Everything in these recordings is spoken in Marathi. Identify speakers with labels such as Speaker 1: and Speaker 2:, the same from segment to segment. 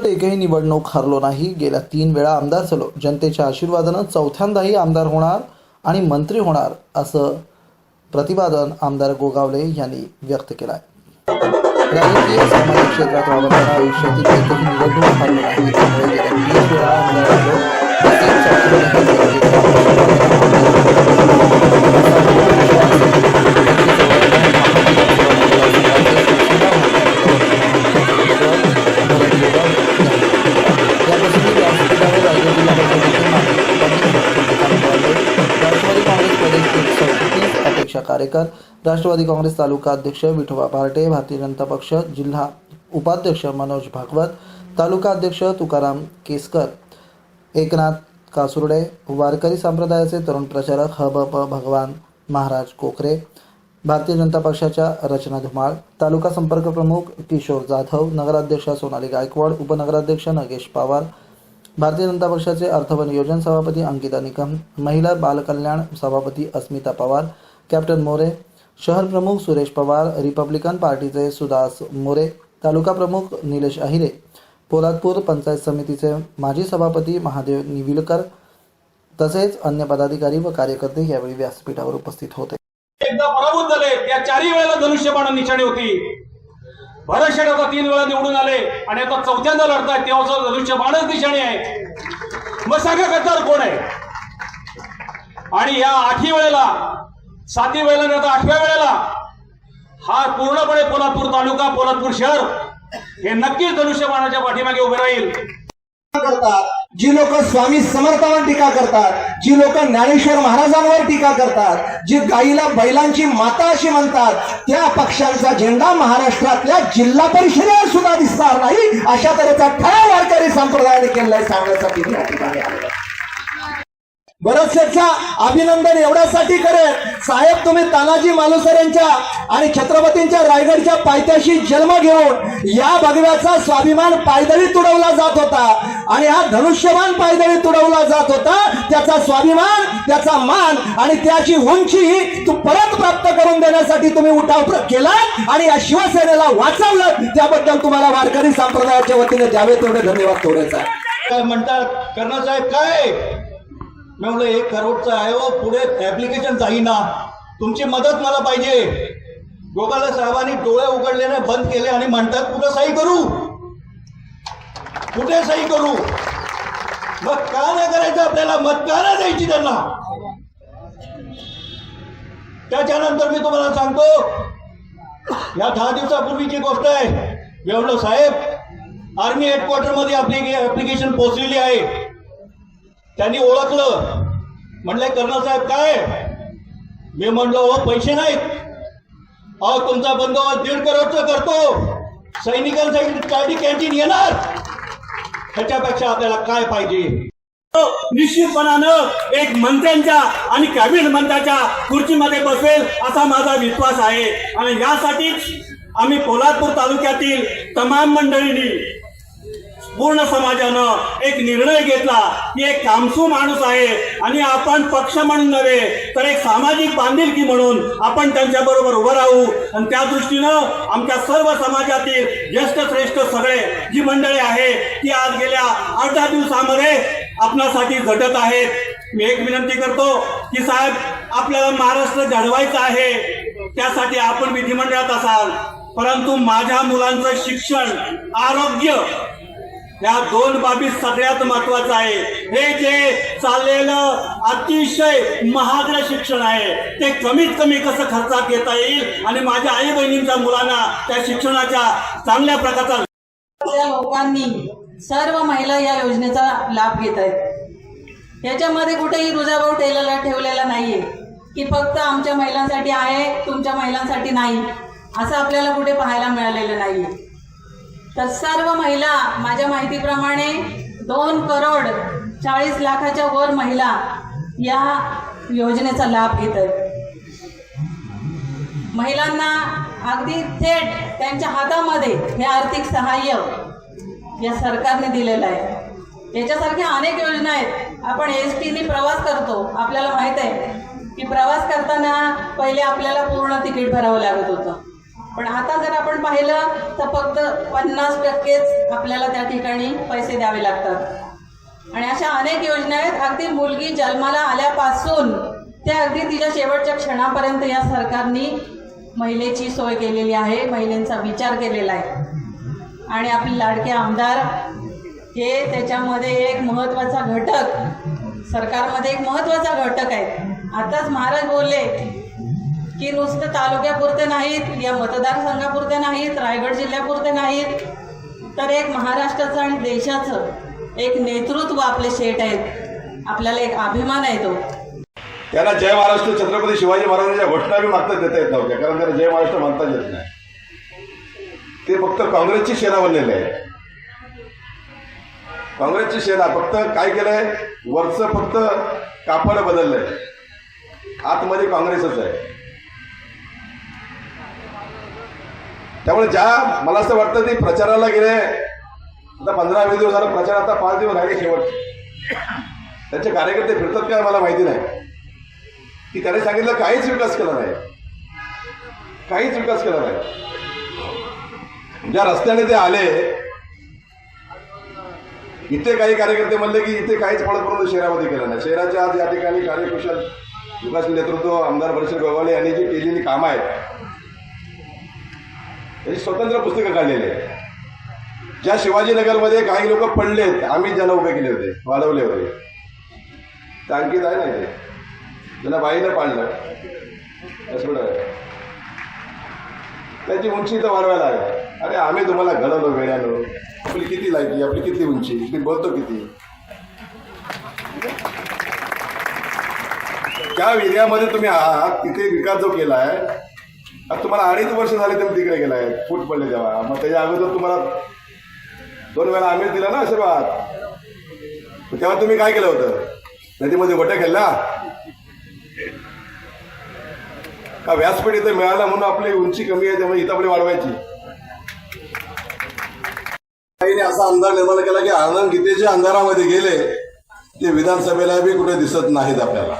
Speaker 1: राज्यात एकही निवडणूक हरलो नाही. गेल्या तीन वेळा आमदार झालो. जनतेच्या आशीर्वादानं चौथ्यांदाही आमदार होणार आणि मंत्री होणार असं प्रतिपादन आमदार गोगावले यांनी व्यक्त केलं आहे राजकीय सामाजिक क्षेत्रात वावरताना आयुष्यातील एकही निवडणूक हरलो नाही. त्यामुळे गेल्या तीन वेळा आमदार झालो. राष्ट्रवादी काँग्रेस तालुका अध्यक्ष विठोबा पार्टे भारतीय जनता पक्ष जिल्हा उपाध्यक्ष मनोज भागवत तालुका अध्यक्ष तुकाराम केसकर एकनाथ कासुर्डे वारकरी संप्रदायाचे तरुण प्रचारक ह प भगवान महाराज कोकरे भारतीय जनता पक्षाच्या रचना धुमाळ तालुका संपर्क प्रमुख किशोर जाधव नगराध्यक्षा सोनाली गायकवाड उपनगराध्यक्ष नगेश पवार भारतीय जनता पक्षाचे अर्थ व नियोजन सभापती अंकिता निकम महिला बालकल्याण सभापती अस्मिता पवार कॅप्टन मोरे शहर प्रमुख सुरेश पवार रिपब्लिकन पार्टीचे सुदास मोरे तालुका प्रमुख निलेश अहिरे पोलादपूर पंचायत समितीचे माजी सभापती महादेव निविलकर तसेच अन्य पदाधिकारी व कार्यकर्ते यावेळी व्यासपीठावर उपस्थित होते.
Speaker 2: एकदा पराभूत झाले त्या चारही वेळेला धनुष्यबाण निशाणी होती. भरत शेठ आता तीन वेळा निवडून आले आणि आता चौथ्यांदा लढतायत तेव्हा धनुष्यबाणच निशाणी आहे. मग सांगा कोण आहे? आणि या आठही वेळेला साती वेळेला नाही तर आठव्या वेळेला हा पूर्णपणे पोलादपूर तालुका पोलादपूर शहर हे नक्कीच धनुष्यबाणाच्या पाठीमागे उभे राहील.
Speaker 3: करतात जी लोक स्वामी समर्थावर टीका करतात जी लोक ज्ञानेश्वर महाराजांवर टीका करतात जी गाईला बैलांची माता अशी म्हणतात त्या पक्षांचा झेंडा महाराष्ट्रातल्या जिल्हा परिषदेवर सुद्धा दिसणार नाही अशा तऱ्हेचा ठराव वारकरी संप्रदायाने केलाय सांगण्यासाठी या ठिकाणी आलो बरचसेचा अभिनंदन एवढ्यासाठी करेन. साहेब तुम्ही तानाजी मालुसरेंच्या आणि छत्रपतींच्या रायगडच्या पायथ्याशी जन्म घेऊन या भगव्याचा स्वाभिमान पायदळी तुडवला जात होता. आणि हा धनुष्यमान पायदळी तुडवला जात होता. त्याचा स्वाभिमान त्याचा मान आणि त्याची उंची तू परत प्राप्त करून देण्यासाठी तुम्ही उठाव केला आणि या शिवसेनेला वाचवलं त्याबद्दल तुम्हाला वारकरी संप्रदायाच्या वतीने द्यावे तेवढे धन्यवाद थोडेच
Speaker 4: काय म्हणतात? करणं साहेब काय? मी म्हणलं एक करोडचं आहे हो पुढे ऍप्लिकेशन जाईना. तुमची मदत मला पाहिजे. गोपाल साहेबांनी डोळे उघडलेले बंद केले आणि म्हणतात कुठं सही करू? कुठे सही करू? मग का नाही करायचं आपल्याला? मत का नाही द्यायची त्यांना? त्याच्यानंतर मी तुम्हाला सांगतो या दहा दिवसापूर्वीची गोष्ट आहे मी साहेब आर्मी हेडक्वार्टरमध्ये आपली ऍप्लिकेशन पोहोचलेली आहे. त्यांनी ओळखलं. म्हणले कर्नल साहेब काय? मी म्हणलो हो पैसे नाहीत. अहो तुमचा बंदोबस्त दीड करोडचं करतो. सैनिकांसाठी कॅन्टीन येणार. ह्याच्यापेक्षा आपल्याला काय पाहिजे?
Speaker 2: हो, निश्चितपणानं एक मंत्र्यांच्या आणि कॅबिनेट मंत्र्याच्या खुर्चीमध्ये बसेल असा माझा विश्वास आहे. आणि यासाठीच आम्ही पोलादपूर तालुक्यातील तमाम मंडळींनी पूर्ण समाजानं एक निर्णय घेतला की एक कामसू माणूस आहे आणि आपण पक्ष म्हणून नव्हे तर एक सामाजिक बांधिलकी म्हणून आपण त्यांच्या बरोबर उभं राहू. आणि त्या दृष्टीनं आमच्या सर्व समाजातील ज्येष्ठ श्रेष्ठ सगळे जी मंडळी आहे ती आज गेल्या आठ दहा दिवसामध्ये आपणासाठी झटत आहेत. मी एक विनंती करतो की साहेब आपल्याला महाराष्ट्र घडवायचं आहे त्यासाठी आपण विधिमंडळात असाल. परंतु माझ्या मुलांचं शिक्षण आरोग्य या दोन बाबी सगळ्यात महत्वाचं आहे हे जे चाललेलं अतिशय महागडं शिक्षण आहे ते कमीत कमी कसं खर्चात घेता येईल? आणि माझ्या आई बहिणींच्या मुलांना त्या शिक्षणाच्या चांगल्या प्रकारचा
Speaker 5: लोकांनी सर्व महिला या योजनेचा लाभ घेत आहेत. याच्यामध्ये कुठेही रुजाभाव ठेवलेला ठेवलेला नाहीये. की फक्त आमच्या महिलांसाठी आहे तुमच्या महिलांसाठी नाही. असं आपल्याला कुठे पाहायला मिळालेलं नाहीये. तर सर्व महिला माझ्या माहितीप्रमाणे दोन करोड चाळीस लाखाच्या वर महिला या योजनेचा लाभ घेत आहेत महिलांना अगदी थेट त्यांच्या हातामध्ये हे आर्थिक सहाय्य या सरकारने दिलेलं आहे. याच्यासारख्या अनेक योजना आहेत. आपण एस टीने प्रवास करतो. आपल्याला माहीत आहे की प्रवास करताना पहिले आपल्याला पूर्ण तिकीट भरावं लागत होतं. पण आता जर आपण पाहिलं तर फक्त पन्नास टक्केच आपल्याला त्या ठिकाणी पैसे द्यावे लागतात. आणि अशा अनेक योजना आहेत. अगदी मुलगी जन्माला आल्यापासून ते अगदी तिच्या शेवटच्या क्षणापर्यंत या सरकारने महिलेची सोय केलेली आहे महिलांचा विचार केलेला आहे. आणि आपले लाडके आमदार हे त्याच्यामध्ये एक महत्त्वाचा घटक सरकारमध्ये एक महत्त्वाचा घटक आहे. आताच महाराज बोलले की नुसतं तालुक्यापुरते नाहीत या मतदारसंघापुरते नाहीत रायगड जिल्ह्यापुरते नाहीत. तर एक महाराष्ट्राचं आणि देशाचं एक नेतृत्व आपले शेट आहेत. आपल्याला एक अभिमान आहे तो.
Speaker 6: त्यांना जय महाराष्ट्र छत्रपती शिवाजी महाराजांच्या घोषणा बी मागता देता येत नव्हत्या कारण त्यांना जय महाराष्ट्र म्हणताच येत नाही. ते फक्त काँग्रेसची सेना बनलेले आहे काँग्रेसची सेना फक्त काय केलंय? वरचं फक्त कापड बदललंय. आतमध्ये काँग्रेसच आहे. त्यामुळे ज्या मला असं वाटतं ते प्रचाराला गेले. आता पंधरा वीस दिवस झाला प्रचार आता पाच दिवस राहिले शेवट. त्यांचे कार्यकर्ते फिरतात काय मला माहिती नाही. की त्याने सांगितलं काहीच विकास केला नाही. काहीच विकास केला नाही. ज्या रस्त्याने ते आले इथे काही कार्यकर्ते म्हणले की इथे काहीच फळपूर्ण शहरामध्ये केलं नाही. शहराच्या आज या ठिकाणी कार्यकुशल विकास नेतृत्व आमदार परिषद गोगावले यांनी जी केलेली कामं आहेत त्याची स्वतंत्र पुस्तकं काढलेली आहेत. ज्या शिवाजीनगरमध्ये काही लोक पडलेत आम्ही ज्यांना उभे केले होते वाढवले होते. ते अंकित आहे ना ते ज्यांना बाईनं पाडलं. त्याची उंची तर वाढवायला आहे अरे आम्ही तुम्हाला घडवलो वेळ्यानो आपली किती लायकी आपली किती उंची मी बोलतो किती? त्या एरियामध्ये तुम्ही आहात तिथे विकास जो केला आहे आता तुम्हाला अडीच वर्ष झाले तुम्ही तिकडे गेलाय फूट पडले तेव्हा मग त्याच्या अगोदर तुम्हाला दोन वेळा आम्ही दिला ना आशीर्वाद? तेव्हा तुम्ही काय केलं होतं? नदीमध्ये गोट्या खेळला? का व्यासपीठ इथे मिळाला म्हणून आपली उंची कमी आहे त्यामुळे इथं आपली वाढवायची काहीने असा अंधार निर्माण केला की आनंद गीतेच्या अंधारामध्ये गेले ते विधानसभेला बी कुठे दिसत नाहीत आपल्याला.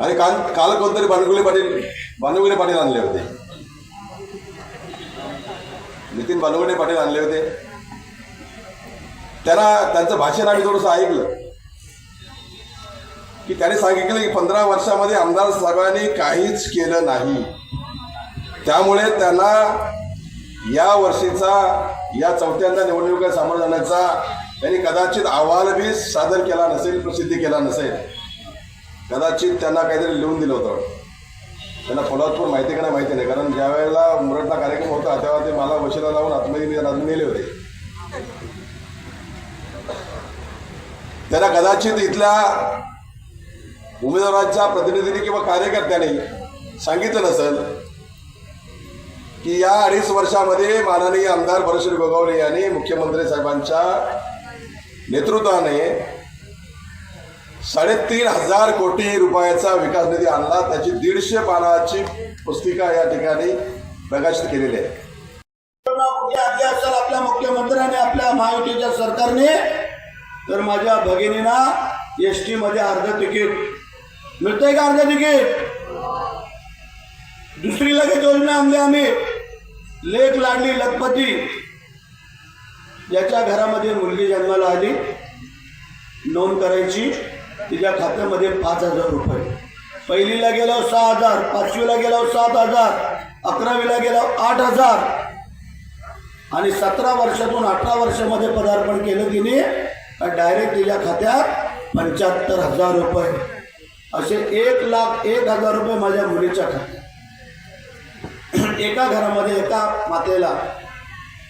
Speaker 6: आणि काल काल कोणतरी बानुगुले पाटील बानुगुले पाटील आणले होते. नितीन बानुगुले पाटील आणले होते. त्यांना त्यांचं भाषण आम्ही थोडंसं ऐकलं. की त्याने सांगितलं की पंधरा वर्षामध्ये आमदार साहेबांनी काहीच केलं नाही. त्यामुळे त्यांना या वर्षीचा या चौथ्यांदा निवडणुका सामोरं जाण्याचा त्यांनी कदाचित अहवाल बी सादर केला नसेल प्रसिद्धी केला नसेल. कदाचित त्यांना काहीतरी लिहून दिलं होतं. त्यांना पोलादपूर माहिती का नाही माहिती नाही. कारण ज्या वेळेला मुरटला कार्यक्रम होता तेव्हा ते मला वशिला लावून आतमध्ये मी नेले होते. त्यांना कदाचित इथल्या उमेदवाराच्या प्रतिनिधीने किंवा कार्यकर्त्यांनी सांगितलं नसेल की या अडीच वर्षामध्ये माननीय आमदार परशुर गोगावले यांनी मुख्यमंत्री साहेबांच्या नेतृत्वाने साडेतीन हजार कोटी रुपयाचा विकास निधी आणला. त्याची दीडशे पानाची पुस्तिका या ठिकाणी प्रकाशित केलेली आहे.
Speaker 4: आपल्या मुख्यमंत्र्याने आपल्या महायुतीच्या सरकारने तर माझ्या भगिनीना एस टी मध्ये अर्ध तिकीट. मिळतंय का अर्ध तिकीट? दुसरी लगेच योजना आणली आम्ही. लेख लाडली लखपती. ज्याच्या घरामध्ये मुलगी जन्माला आली नोंद करायची. तिच्या खात्यामध्ये पाच हजार रुपये. पहिलीला गेलो सहा हजार पाचवीला गेलो सात हजार अकरावीला गेलो आठ हजार. आणि सतरा वर्षातून अठरा वर्षामध्ये पदार्पण केलं तिने डायरेक्ट तिच्या खात्यात पंच्याहत्तर हजार रुपये. असे एक लाख एक हजार रुपये माझ्या मुलीच्या खात्यात. एका घरामध्ये एका मातेला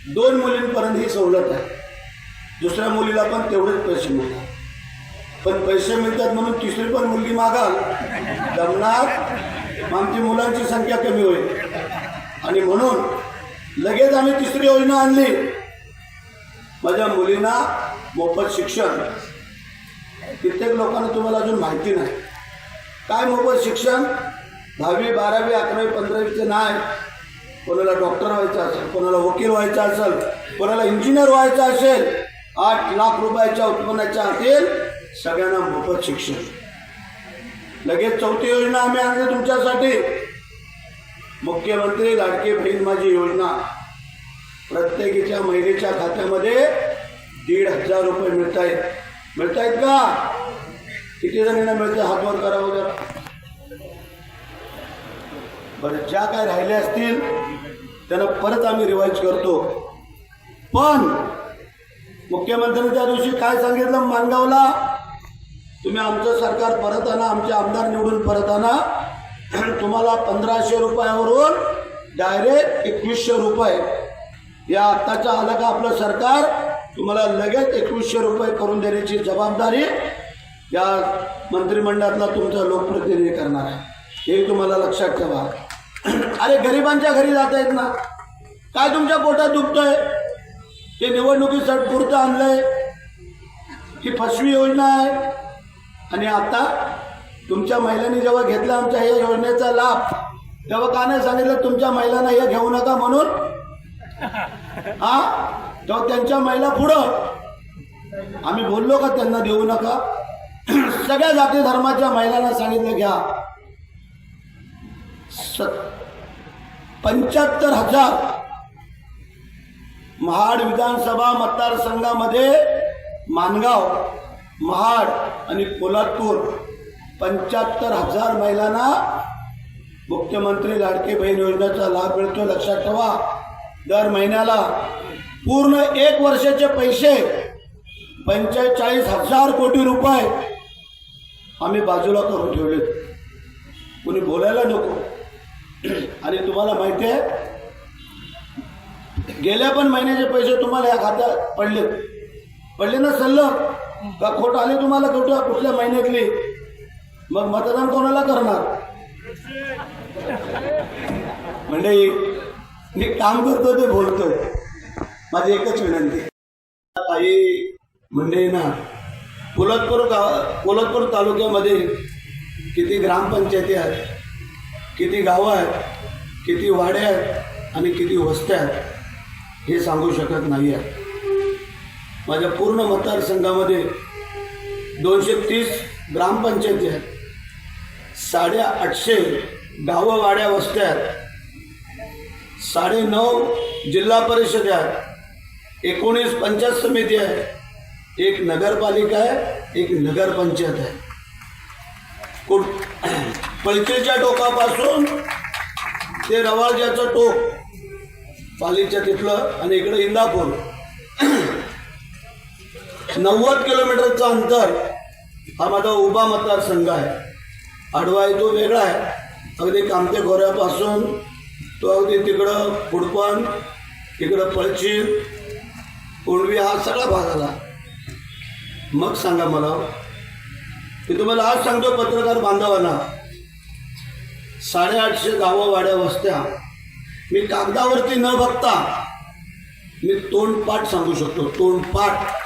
Speaker 4: दोन मुलींपर्यंत ही सवलत आहे. दुसऱ्या मुलीला पण तेवढेच पैसे मिळतात. पण पैसे मिळतात म्हणून तिसरी पण मुलगी मागाल. लग्नात आमची मुलांची संख्या कमी होईल. आणि म्हणून लगेच आम्ही तिसरी योजना आणली. माझ्या मुलींना मोफत शिक्षण. कित्येक लोकांना तुम्हाला अजून माहिती नाही. काय मोफत शिक्षण? दहावी बारावी अकरावी पंधरावीचं नाही. कोणाला डॉक्टर व्हायचं असेल कोणाला वकील व्हायचं असेल कोणाला इंजिनियर व्हायचं असेल आठ लाख रुपयाच्या उत्पन्नाच्या असेल सगळ्यांना मोफत शिक्षण. लगेच चौथी योजना आम्ही आणली तुमच्यासाठी. मुख्यमंत्री लाडकी बहीण माझी योजना. प्रत्येकीच्या महिलेच्या खात्यामध्ये दीड हजार रुपये मिळत आहेत मिळत आहेत का? किती जणांना मिळतं? हातवर करावं जरा. बरं ज्या काय राहिल्या असतील त्यांना परत आम्ही रिवाईज करतो. पण मुख्यमंत्र्यांनी त्या दिवशी काय सांगितलं? मानगावला तुम्ही आमचं सरकार परत आणा आमचे आमदार निवडून परत आणा तुम्हाला पंधराशे रुपयावरून डायरेक्ट एकवीसशे रुपये. या आत्ताच्या आलं का आपलं सरकार तुम्हाला लगेच एकवीसशे रुपये करून देण्याची जबाबदारी या मंत्रिमंडळातला तुमचा लोकप्रतिनिधी करणार आहे. हे तुम्हाला लक्षात ठेवा. अरे गरिबांच्या घरी जात आहेत ना. काय तुमच्या पोटात दुखतंय? ते निवडणुकीसाठी पुरतं आणलंय. ही फसवी योजना आहे. आणि आता तुमच्या महिलांनी जेव्हा घेतला आमच्या या योजनेचा लाभ तेव्हा का नाही सांगितलं तुमच्या महिलांना हे घेऊ नका म्हणून. हा? तेव्हा त्यांच्या महिला पुढं. आम्ही बोललो का त्यांना देऊ नका? सगळ्या जाती धर्माच्या महिलांना सांगितलं घ्या. पंच्याहत्तर हजार महाड विधानसभा मतदारसंघामध्ये मानगाव महाड आणि पोलादपूर पंच्याहत्तर हजार महिलांना मुख्यमंत्री लाडके बहीण योजनेचा लाभ मिळतो लक्षात ठेवा. दर महिन्याला पूर्ण एक वर्षाचे पैसे पंचेचाळीस हजार कोटी रुपये आम्ही बाजूला करून ठेवलेत. कोणी बोलायला नको. आणि तुम्हाला माहिती आहे गेल्या पण महिन्याचे पैसे तुम्हाला या खात्यात पडले पडले ना सल्लग? का खोट आले तुम्हाला कुठं कुठल्या महिन्यातली. मग मतदान कोणाला करणार? म्हणजे मी काम करतो ते बोलतोय. माझी एकच विनंती. काही म्हणजे ना पोलादपूर गाव पोलादपूर तालुक्यामध्ये किती ग्रामपंचायती आहेत किती गावं आहेत किती वाड्या आहेत आणि किती वस्त्या आहेत हे सांगू शकत नाही आहे माझ्या पूर्ण मतदारसंघामध्ये दोनशे तीस ग्रामपंचायती आहेत. साडेआठशे गावं वाड्या वस्त्या आहेत. साडेनऊ जिल्हा परिषद आहेत. एकोणीस पंचायत समिती आहे एक नगरपालिका आहे एक नगरपंचायत आहे. कुठ पलचेच्या टोकापासून ते रवाळज्याचं टोक पालीच्या तिथलं आणि इकडं इंदापूर. नव्वद किलोमीटरचं अंतर हा माझा उभा मतदारसंघ आहे. आडवा आहे तो वेगळा आहे. अगदी कामते गोऱ्यापासून तो अगदी तिकडं फुडपण तिकडं पळची कोंडवी हा सगळा भाग आला. मग सांगा मला मी तुम्हाला आज सांगतो पत्रकार बांधवांना साडेआठशे गावं वाड्या वस्त्या मी कागदावरती न बघता मी तोंडपाठ सांगू शकतो तोंडपाठ.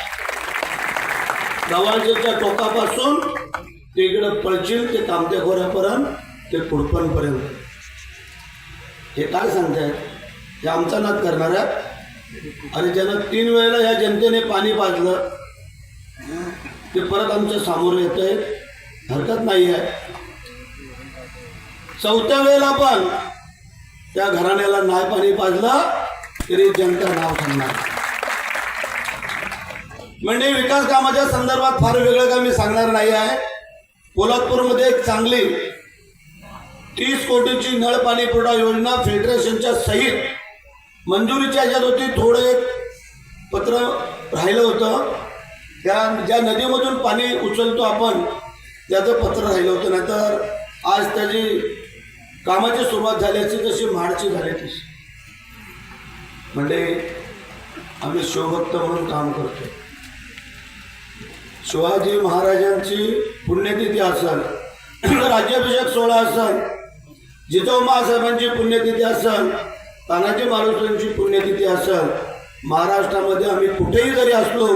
Speaker 4: गव्हाच्या टोकापासून ते इकडं पळचील ते कामत्या खोऱ्यापर्यंत ते फुडपणपर्यंत हे काय सांगतायत? हे आमचा नाद करणार आहे आणि ज्यांना तीन वेळेला या जनतेने पाणी पाजलं ते परत आमच्या सामोरं येत आहे हरकत नाही आहे चौथ्या वेळेला पण त्या घराण्याला नाही पाणी पाजलं तरी जनता नाव सांगणार. म्हणजे विकास कामाच्या संदर्भात फार वेगळं काय मी सांगणार नाही आहे. पोलादपूरमध्ये एक चांगली तीस कोटीची नळ पाणी पुरवठा योजना फेडरेशनच्या सहित मंजुरीच्या ह्याच्यात होती. थोडं एक पत्र राहिलं होतं. त्या ज्या नदीमधून पाणी उचलतो आपण त्याचं पत्र राहिलं होतं. नाहीतर आज त्याची कामाची सुरुवात झाल्याची तशी महाडची झाली तशी म्हणजे आम्ही शिवभक्त म्हणून काम करतो शिवाजी महाराजांची पुण्यतिथी असल राज्याभिषेक सोहळा असल जिजाऊ महासाहेबांची पुण्यतिथी असल तानाजी महाराजांची पुण्यतिथी असल महाराष्ट्रामध्ये आम्ही कुठेही जरी असलो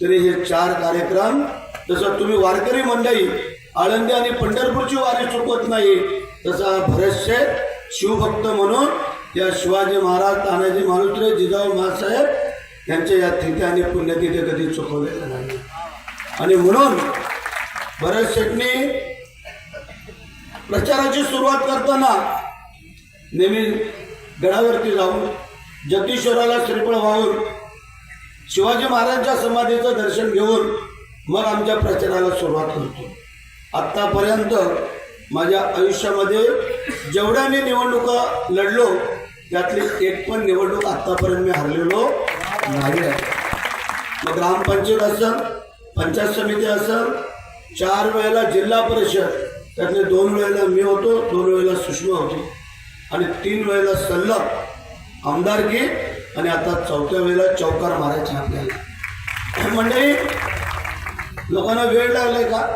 Speaker 4: तरी हे चार कार्यक्रम जसं तुम्ही वारकरी मंडळी आळंदी आणि पंढरपूरची वारी चुकवत नाही तसा भरतशेठ शिवभक्त म्हणून या शिवाजी महाराज तानाजी मालुसरे जिजाऊ महासाहेब यांच्या या तिथे आणि पुण्यतिथे कधी चुकवलेलं नाही. आणि म्हणून भरत शेटने प्रचाराची सुरुवात करताना नेहमी गडावरती जाऊन जगदीश्वराला श्रीफळ वाहून शिवाजी महाराजांच्या समाधीचं दर्शन घेऊन मग आमच्या प्रचाराला सुरुवात करतो आत्तापर्यंत माझ्या आयुष्यामध्ये जेवढ्या मी निवडणुका लढलो त्यातली एक पण निवडणूक आत्तापर्यंत मी हरलेलो नाही आहे. मग ग्रामपंचायत असेल पंचायत समिती असेल चार वेळेला जिल्हा परिषद त्यातले दोन वेळेला मी होतो दोन वेळेला सुषमा होती आणि तीन वेळेला सल्लग आमदारकी आणि आता चौथ्या वेळेला चौकार मारायचा आपल्याला. म्हणजे लोकांना वेळ लागलाय का?